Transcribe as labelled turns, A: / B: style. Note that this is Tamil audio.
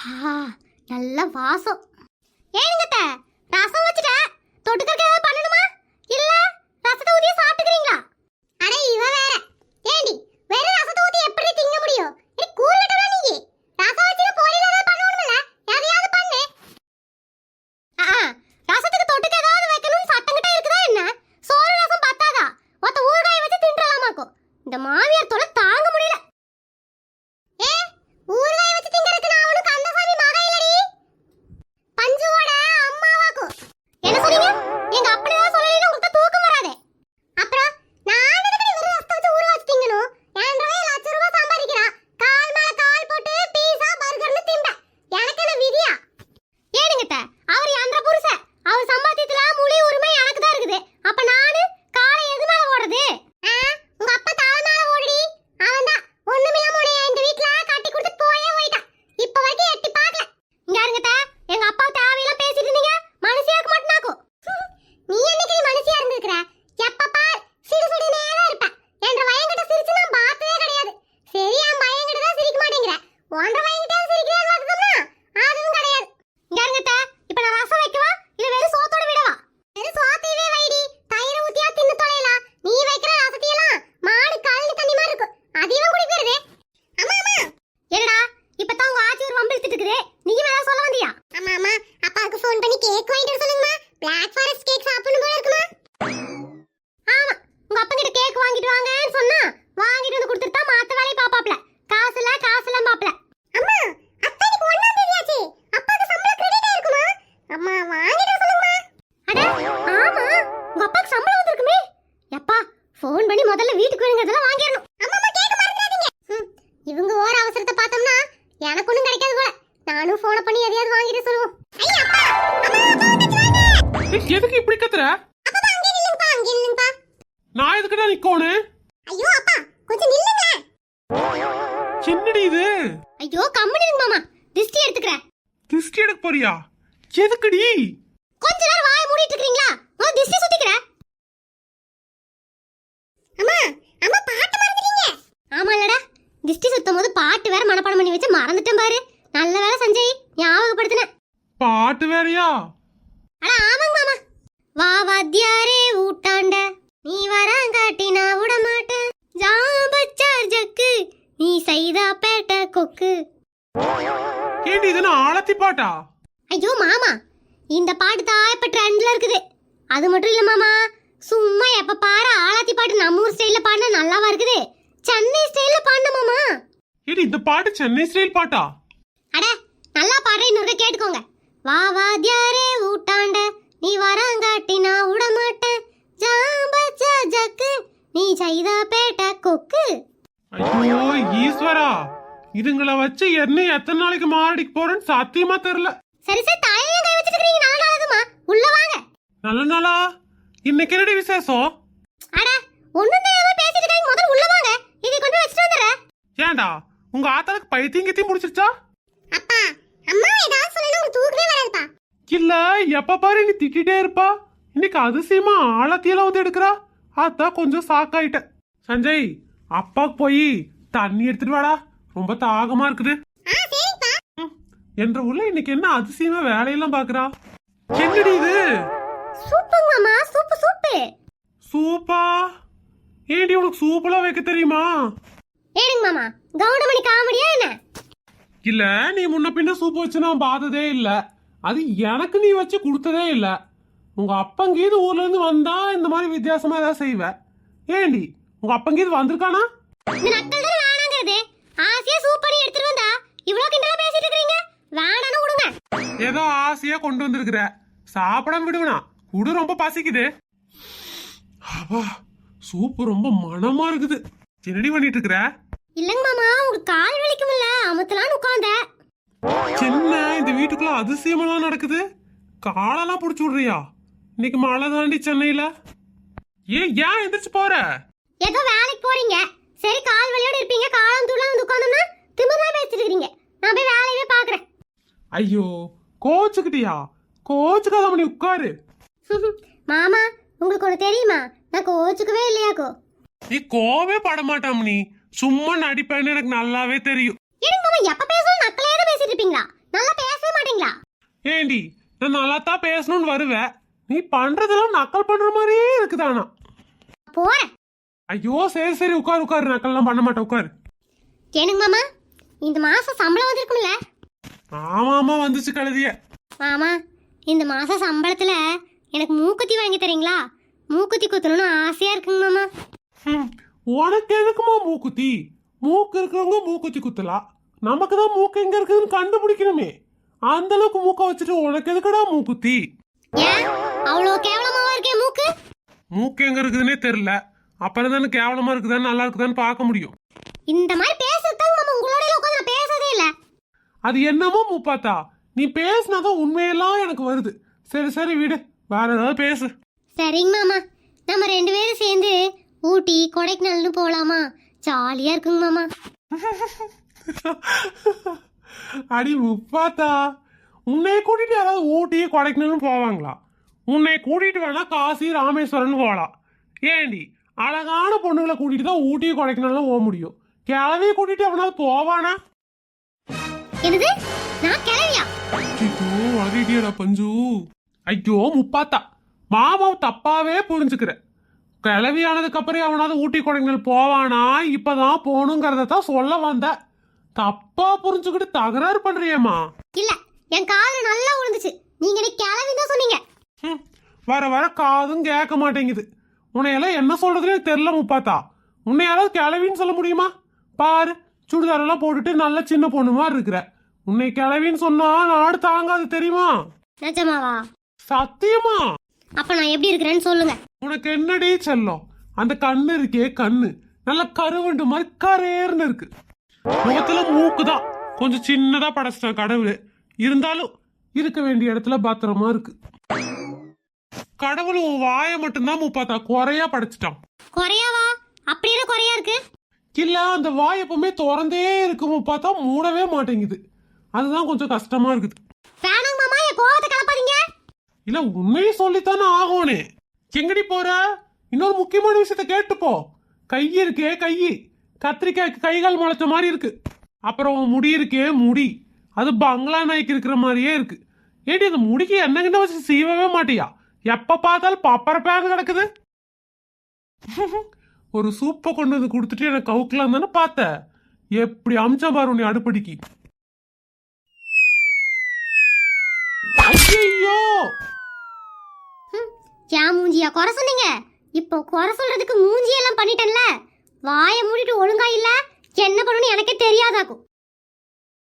A: ஆ, நல்ல வாசம். ஏனுங்கத்த ரசம் வச்சுட்டேன். தொட்டுக்க ஏதாவது பண்ணணுமா இல்ல ரசத்தை ஊத்தி சாப்பிட்டுக்கிறீங்களா அட இவ வேற ஏண்டி வெறும் ரசத்தை ஊத்தி எப்படி திங்க முடியும் இது கூறுகட்டவா நீங்க ரசம் வச்சுட்டு பொரியல் ஏதாவது பண்ணணும்ல எதையாவது பண்ணு ஆ ஆ, ரசத்துக்கு தொட்டுக்க ஏதாவது வைக்கணும்னு சட்டங்கிட்ட இருக்குதா என்ன சோறு ரசம் பத்தாதா ஒத்த ஊறுகாய் வச்சு தின்றலாமாக்கும் இந்த மாமியார் தொலை தாங்க முடியல ஏ ஊறுகாய் வச்சு திங்கறதுக்கு நான் அவனுக்கு கந்தசாமி மக இல்லடி பஞ்சுவோட அம்மாவாக்கும் என்ன சொன்னீங்க எங்க அப்படிதான் சொல்லலைன்னு உங்களுக்கு தூக்கம் வராதே அப்புறம் நான் எதுக்கு வெறும் ரசத்தை வச்சு ஊற வச்சு திங்கணும் என் ரூபாய் லட்ச ரூபாய் சம்பாதிக்கிறா கால் மேல கால் போட்டு பீஸா பர்கர்னு திம்ப எனக்கு என்ன விதியா ஏனுங்கத்த அவர் என்ற புருஷ அவர் சம்பாத்தியத்துல முழு உரிமை எனக்கு தான் இருக்குது அப்ப நானு காலை எது மேல ஓடுறது ஆ, உங்க அப்பா தலை மேல ஓடுடி அவன் தான் ஒண்ணுமில்லாம உன்னைய இந்த வீட்ல கட்டி கொடுத்து போயே போயிட்டான் இப்ப வரைக்கும் எட்டி பார்க்கல இங்க இருங்கத்த எங்க அப்பா தேவையெல்லாம் பேசிட்டு இருந்தீங்க மனசியா இருக்க மாட்டேனாக்கும் நீ என்னைக்கு நீ மனசியா இருந்திருக்கிற எப்ப பார் சிடு சிடு நேரம் இருப்ப என்ற வயங்கிட்ட சிரிச்சு நான் பார்த்ததே கிடையாது சரி என் பையன்கிட்ட தான் சிரிக்க மாட்டேங்கிற ஒன்ற வயங்கிட்ட சிரிக்கிறேன்னு பார்த்தோம்னா அதுவும் கிடையாது இங்க இருங்கத்த இப்ப நான் ரசம் வைக்கவா இல்ல வெறும் சோத்தோட விடவா வெறும் சோத்தையவே வைடி தயிர் ஊத்தியா தின்னு தொலைலாம் நீ வைக்கிற ரசத்தையெல்லாம் மாடு கல்லு தண்ணி மாதிரி இருக்கும் அதையும் குடிக்கிறது அம்மா அம்மா என்னடா இப்பதான் உங்க ஆச்சி ஒரு வம்பிழுத்துட்டு இருக்குது நீ மேல சொல்ல வந்தியா அம்மா அம்மா அப்பாவுக்கு ஃபோன் பண்ணி கேக் வாங்கிட்டு வர சொல்லுங்கம்மா பிளாக் ஃபாரஸ்ட் கேக் சாப்பிடணும் போல இருக்குமா ஆமா உங்க அப்பா கிட்ட கேக் வாங்கிட்டு வாங்கன்னு சொன்னா வாங்கிட்டு வந்து கொடுத்துட்டா மாத்த வேலையை பாப்பாப்ல காசு இல்ல காசு இல்ல பாப்பல அம்மா அத்தானிக்கு ஒண்ணாம் தேதி ஆச்சு அப்பாக்கு சம்பளம் கிரெடிட் ஆயிருக்குமா அம்மா வாங்கிட்டு வர சொல்லுங்கம்மா அட ஆமா உங்க அப்பாக்கு சம்பளம் வந்திருக்குமே எப்பா ஃபோன் பண்ணி முதல்ல வீட்டுக்கு வேணுங்கிறதெல்லாம் வாங்கிடணும் அம்மா அம்மா கேக்க மறந்துடாதீங்க ம், இவங்க ஓர அவசரத்தை பார்த்தோம்னா எனக்கு ஒண்ணும் கிடைக்காது போல நானும் ஃபோனை பண்ணி எதையாவது வாங்கிட்டு சொல்லுவோம்.
B: எதுக்கு இப்படி கத்துற? நான் எதுக்குடா நிக்கோனு
A: ஐயோ அப்பா கொஞ்சம் நில்லுங்களேன்
B: என்னடி இது?
A: ஐயோ கம்மனி இருங்க மாமா. திஷ்டி எடுத்துக்கிறேன்.
B: திருஷ்டி எடுக்க போறியா? எதுக்குடி?
A: கொஞ்ச நேரம் வாயை மூடிட்டு இருக்கீங்களா நான் திஷ்டி சுத்திக்கிறேன். அம்மா அம்மா பாட்டு மறந்துட்டீங்க. ஆமாலடா. திஷ்டி சுத்தும் போது பாட்டு வேற மனப்பாடம் பண்ணி வச்சு மறந்துட்டேன் பாரு. சஞ்சய் ஞாபகப்படுத்தினேன்
B: பாட்டு வேறயா?
A: அட ஆமாங்க மாமா. வா வாத்தியாரே ஊட்டாண்ட. நீ வராங்காட்டி நான் விட மாட்டேன் ஜாபச்சார் ஜக்கு நீ சைதா பேட்ட கொக்கு.
B: ஏண்டி இது நான் பாட்டா?
A: ஐயோ மாமா. இந்த பாட்டு தான் இப்ப ட்ரெண்ட்ல இருக்குது. அது மட்டும் இல்ல மாமா. சும்மா எப்ப பாரு ஆலாத்தி பாட்டு நம்ம ஊர் ஸ்டைல்ல பாடினா நல்லாவா இருக்குது. சென்னை ஸ்டைல்ல பாடின மாமா.
B: ஏடி இந்த பாட்டு சென்னை ஸ்டைல் பாட்டா?
A: பாடுற இன்னொரு கேட்டுக்கோங்க. வா வாத்தியாரே ஊட்டாண்ட. நீ வராங்காட்டி நான் விட மாட்டேன் ஜாம்பச்சா ஜக்கு. நீ சைதா பேட்ட கொக்கு.
B: ஐயோ ஈஸ்வரா. இதுங்களை வச்சு என்ன எத்தனை நாளைக்கு மாரடிக்கு போறேன்னு சத்தியமா தெரியல.
A: சரி சரி தலையில கை வச்சிட்டு இருக்கீங்க நாளதுமா உள்ள வாங்க.
B: நல்ல நாளா? இன்னைக்கு என்னடி விசேஷம்?
A: அட ஒண்ணும் தெரியாம பேசிட்டு இருக்கீங்க முதல்ல உள்ள வாங்க. இதை கொண்டு வச்சிட்டு வந்துடுறேன்.
B: ஏன்டா? உங்க ஆத்தாளுக்கு பைத்தியம் கித்தியும் முடிச்சிருச்சா
A: அப்பா அம்மா ஏதாவது சொல்லணும் உங்களுக்கு தூக்கமே வராதுப்பா.
B: இல்ல எப்ப பாரு நீ திட்டிட்டே இருப்பா. இன்னைக்கு அதிசயமா ஆழத்தியெல்லாம் வந்து எடுக்கிறா. அதான் கொஞ்சம் சாக்காயிட்டேன். சஞ்சய் அப்பாக்கு போய் தண்ணி எடுத்துட்டு வாடா. ரொம்ப தாகமா இருக்குது. என்ற உள்ள இன்னைக்கு என்ன அதிசயமா வேலையெல்லாம் பாக்குறா. என்னடி இது?
A: சூப்புங்க மாமா சூப்பு சூப்பு.
B: சூப்பா? ஏண்டி உனக்கு சூப்பெல்லாம் வைக்க தெரியுமா?
A: ஏடுங்க மாமா கவுண்டமணி காமெடியா என்ன?
B: இல்ல நீ முன்ன பின்ன சூப் வச்சு நான் பார்த்ததே இல்ல. அது எனக்கு நீ வச்சு கொடுத்ததே இல்ல. உங்க அப்பங்கீது ஊர்ல இருந்து வந்தா இந்த மாதிரி வித்தியாசமா ஏதாவது செய்வ. ஏண்டி உங்க அப்பங்கீது வந்திருக்கானா?
A: ஆசையா சூப் பண்ணி எடுத்துட்டு வந்தா இவ்ளோ கிண்டலா பேசிட்டு இருக்கீங்க வேணான்னு விடுங்க.
B: ஏதோ ஆசையா கொண்டு வந்திருக்கிற. சாப்பிடாம விடுவனா? குடு ரொம்ப பசிக்குது. அப்பா சூப்பு ரொம்ப மனமா இருக்குது. என்னடி பண்ணிட்டு இருக்கிற?
A: இல்லங்க மாமா உங்களுக்கு கால் வலிக்கும்ல அமுத்தலான்னு உட்கார்ந்தேன்
B: என்ன இந்த வீட்டுக்குள்ள அதிசயமெல்லாம் நடக்குது. காலெல்லாம் புடிச்சு விடுறியா? இன்னைக்கு மழை தாண்டி சென்னையில. ஏன் ஏன் எந்திரிச்சு போற?
A: ஏதோ வேலைக்கு போறீங்க. சரி கால் வலியோட இருப்பீங்க. காலம் தூளாக வந்து உட்காந்தோம்னா திமிரா பேசிட்டு இருக்கீங்க நான் போய் வேலையவே பாக்குறேன்.
B: ஐயோ கோச்சுக்கிட்டியா? கோச்சுக்காத மணி உட்காரு.
A: மாமா உங்களுக்கு ஒன்று தெரியுமா? நான் கோச்சுக்கவே இல்லையாக்கோ.
B: நீ கோவே பட மாட்டாம் நீ சும்மா நடிப்பேன்னு எனக்கு நல்லாவே தெரியும்.
A: மாமா எப்ப பேசணும் நக்கலையே தான் பேசிட்டு இருப்பீங்களா? நான்
B: ஏண்டி நான் நல்லா தான் பேசணும்னு வருவேன். நீ பண்றதெல்லாம் நக்கல் பண்ற மாதிரியே இருக்குதானா
A: போறேன்.
B: ஐயோ சரி சரி உட்காரு உட்காரு. நக்கல்லாம் பண்ண மாட்டேன் உட்காரு.
A: ஏனுங்க மாமா இந்த மாசம் சம்பளம் வந்திருக்கும்ல?
B: ஆமா ஆமா வந்துச்சு கழுதிய.
A: மாமா இந்த மாசம் சம்பளத்துல எனக்கு மூக்குத்தி வாங்கி தரீங்களா? மூக்குத்தி குத்தணும்னு ஆசையா இருக்குங்க மாமா.
B: உனக்கு எதுக்குமா மூக்குத்தி? மூக்கு இருக்கிறவங்க மூக்குத்தி குத்தலாம் நமக்கு தான் மூக்கு எங்க இருக்குதுன்னு கண்டுபிடிக்கணுமே. அந்த அளவுக்கு மூக்க வச்சுட்டு உனக்கு எதுக்குடா மூக்குத்தி?
A: ஏன்? அவ்வளோ கேவலமாவா இருக்கே மூக்கு?
B: மூக்கு எங்க இருக்குதுன்னே தெரியல. அப்புறம் தானே கேவலமா இருக்குதான்னு நல்லா இருக்குதான்னு பார்க்க முடியும்.
A: இந்த மாதிரி பேசுறதுக்கு மாமா உங்களோட உட்காந்து நான் பேசுறதே இல்ல.
B: அது என்னமோ முப்பாத்தா? நீ பேசினாதான் உண்மையெல்லாம் எனக்கு வருது. சரி சரி விடு. வேற ஏதாவது பேசு.
A: சரிங்க மாமா. நம்ம ரெண்டு பேரும் சேர்ந்து ஊட்டி கொடைக்கானல்னு போலாமா? ஜாலியா இருக்குங்க மாமா.
B: அடி முப்பாத்தா உன்னை கூட்டிட்டு யாராவது ஊட்டி கொடைக்கணும்னு போவாங்களா? உன்னை கூட்டிட்டு வேணா காசி ராமேஸ்வரன் போகலாம் ஏண்டி அழகான பொண்ணுங்களை கூட்டிட்டு தான் ஊட்டி கொடைக்கணும்லாம் போக முடியும். கிளவியை கூட்டிட்டு அவனாவது போவானா?
A: என்னது? நான் கிளவியா?
B: ஐயோ பஞ்சு. ஐயோ முப்பாத்தா. மாமாவை தப்பாவே புரிஞ்சுக்கிற கிளவி ஆனதுக்கு அப்புறம் அவனாவது ஊட்டி கொடைங்கள் போவானா? இப்பதான் போகணுங்கிறத தான் சொல்ல வந்த. தப்பா புரிஞ்சுக்கிட்டு தகராறு பண்றியேம்மா.
A: இல்ல என் காதுல நல்லா விழுந்துச்சு நீங்க கிளவி தான் சொன்னீங்க.
B: வர வர காதும் கேட்க மாட்டேங்குது. உன்னையெல்லாம் என்ன சொல்றதுனே தெரில முப்பாத்தா. உன்னை யாராவது கிளவின்னு சொல்ல முடியுமா? பாரு சுடிதார் எல்லாம் போட்டுட்டு நல்ல சின்ன பொண்ணு மாதிரி இருக்கிற. உன்னை கிளவின்னு சொன்னா நாடு தாங்காது தெரியுமா?
A: நிஜமாவா?
B: சத்தியமா?
A: அப்ப நான் எப்படி இருக்கிறேன்னு சொல்லுங்க.
B: உனக்கு என்னடி செல்லம்? அந்த கண்ணு இருக்கே கண்ணு. நல்ல கருவண்டு மாதிரி கரேர்னு இருக்கு. முகத்துல மூக்கு தான் கொஞ்சம் சின்னதா படைச்சிட்டான் கடவுள். இருந்தாலும் இருக்க வேண்டிய இடத்துல பத்திரமா இருக்கு. கடவுள் உன் வாயை மட்டும்தான் முப்பாத்தா. குறையா படைச்சிட்டான்.
A: குறையாவா? அப்படி என்ன குறையா இருக்கு?
B: இல்ல அந்த வாய் எப்பவுமே திறந்தே இருக்கு முப்பாத்தா. மூடவே மாட்டேங்குது. அதுதான் கொஞ்சம் கஷ்டமா இருக்குது.
A: வேணாங்க மாமா என் கோவத்தை கலப்பாதீங்க.
B: இல்ல உண்மையை சொல்லித்தானே ஆகோனே. எங்கடி போற? இன்னொரு முக்கியமான விஷயத்த கேட்டுப்போ. கை இருக்கே கை. கத்திரிக்காய்க்கு கைகால் முளைச்ச மாதிரி இருக்கு. அப்புறம் முடி இருக்கே முடி. அது பங்களா நாய்க்கு இருக்கிற மாதிரியே இருக்கு. ஏடி அந்த முடிக்கு என்னங்கன்னு வச்சு சீவவே மாட்டியா? எப்ப பார்த்தாலும் பப்பர கிடக்குது ஒரு சூப்பை கொண்டு வந்து கொடுத்துட்டு எனக்கு கவுக்கலாம் தானே பார்த்த எப்படி அமிச்சா பாரு உன்னை அடுப்படிக்கு. ஐயோ
A: ஏன் மூஞ்சியா? குறை சொன்னீங்க. இப்போ குறை சொல்றதுக்கு மூஞ்சியெல்லாம் பண்ணிட்டேன்ல. வாயை மூடிட்டு ஒழுங்கா இல்ல? என்ன பண்ணணும்னு எனக்கே தெரியாதாக்கும்.